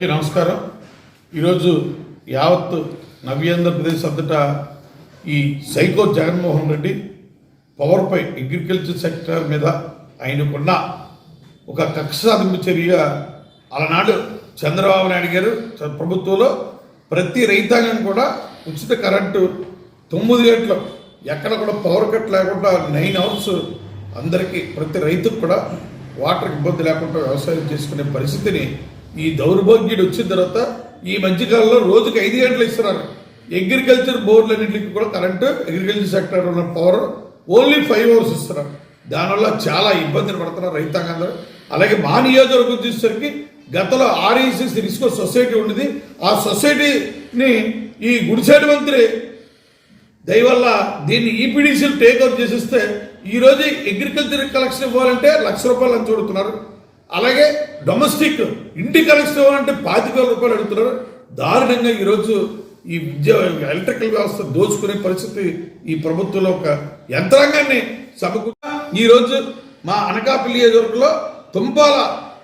నమస్కారం. ఈరోజు యావత్ నవ్యాంధ్రప్రదేశ్ అంతటా ఈ సైకో జగన్మోహన్ రెడ్డి పవర్పై అగ్రికల్చర్ సెక్టర్ మీద ఆయనకున్న ఒక కక్ష సాధింపు చర్య అలనాడు చంద్రబాబు నాయుడు గారు చ- ప్రభుత్వంలో ప్రతి రైతాంగం కూడా ఉచిత కరెంటు తొమ్మిది గంటలు ఎక్కడ కూడా పవర్ కట్ లేకుండా నైన్ అవర్స్ అందరికీ ప్రతి రైతుకు కూడా వాటర్ ఇబ్బంది లేకుండా వ్యవసాయం చేసుకునే పరిస్థితిని ఈ దౌర్భాగ్యుడు వచ్చిన తర్వాత ఈ మధ్యకాలంలో రోజుకి ఐదు గంటలు ఇస్తున్నారు. అగ్రికల్చర్ బోర్డులన్నింటికి కూడా కరెంటు అగ్రికల్చర్ సెక్టర్ ఉన్న పవర్ ఓన్లీ ఫైవ్ అవర్స్ ఇస్తున్నారు. దానివల్ల చాలా ఇబ్బందులు పడుతున్నారు రైతాంగంలో. అలాగే మా నియోజకవర్గం చూసేసరికి గతంలో ఆర్ఈసీ రిస్కో సొసైటీ ఉండేది. ఆ సొసైటీని ఈ గుడిసేటి మంత్రి దయవల్ల దీన్ని ఈపీడీసీలు టేక్ ఓవర్ చేసిస్తే ఈరోజు అగ్రికల్చర్ కలెక్షన్ ఇవ్వాలంటే లక్ష రూపాయలు అని చూడుతున్నారు. అలాగే డొమెస్టిక్ ఇంటి కనెక్షన్ ఇవ్వాలంటే పాతిక రూపాయలు అడుగుతున్నారు. దారుణంగా ఈరోజు ఈ విద్య ఎలక్ట్రికల్ వ్యవస్థ దోచుకునే పరిస్థితి ఈ ప్రభుత్వంలో ఒక యంత్రాంగాన్ని సమకూర్చ ఈరోజు మా అనకాపల్లి నియోజకవర్గంలో Tumpala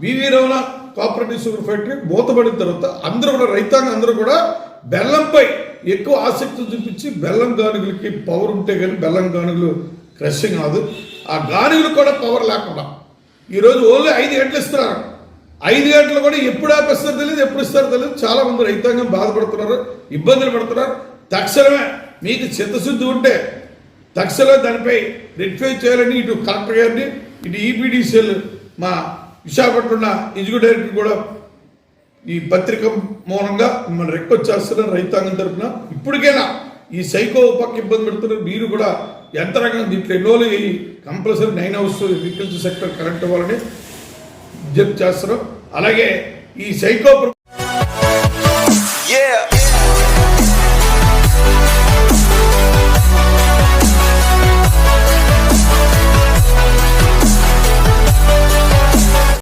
V V Ramana cooperative sugar factory మూతపడిన తర్వాత అందరూ కూడా రైతాంగం అందరూ కూడా బెల్లంపై ఎక్కువ ఆసక్తి చూపించి బెల్లం గానుగులకి పవర్ ఉంటే కానీ బెల్లం గానుగులు క్రషింగ్ కాదు. ఆ గానుగులు కూడా పవర్ లేకుండా ఈరోజు ఓన్లీ ఐదు గంటలు ఇస్తున్నారు. ఐదు గంటలు కూడా ఎప్పుడు ఆపేస్తారో తెలియదు ఎప్పుడు ఇస్తారో తెలియదు చాలా మంది రైతాంగం బాధపడుతున్నారు ఇబ్బందులు పడుతున్నారు. తక్షణమే మీకు చిత్తశుద్ధి ఉంటే తక్షణమే దానిపై రెక్టిఫై చేయాలని ఇటు కలెక్టర్ గారిని ఇటు ఈపీడీసీఎల్ మా విశాఖపట్నం ఎగ్జిక్యూటివ్ కూడా ఈ పత్రిక మూలంగా మిమ్మల్ని రిక్వెస్ట్ చేస్తున్నారు రైతాంగం తరపున ఇప్పటికైనా ఈ సైకో పక్క ఇబ్బంది పెడుతున్నారు. మీరు కూడా యంత్రాంగం దీంట్లో ఎన్నోలు compulsory nine hours agriculture sector current వాళ్ళని విజ్ఞప్తి చేస్తారు అలాగే ఈ సైకో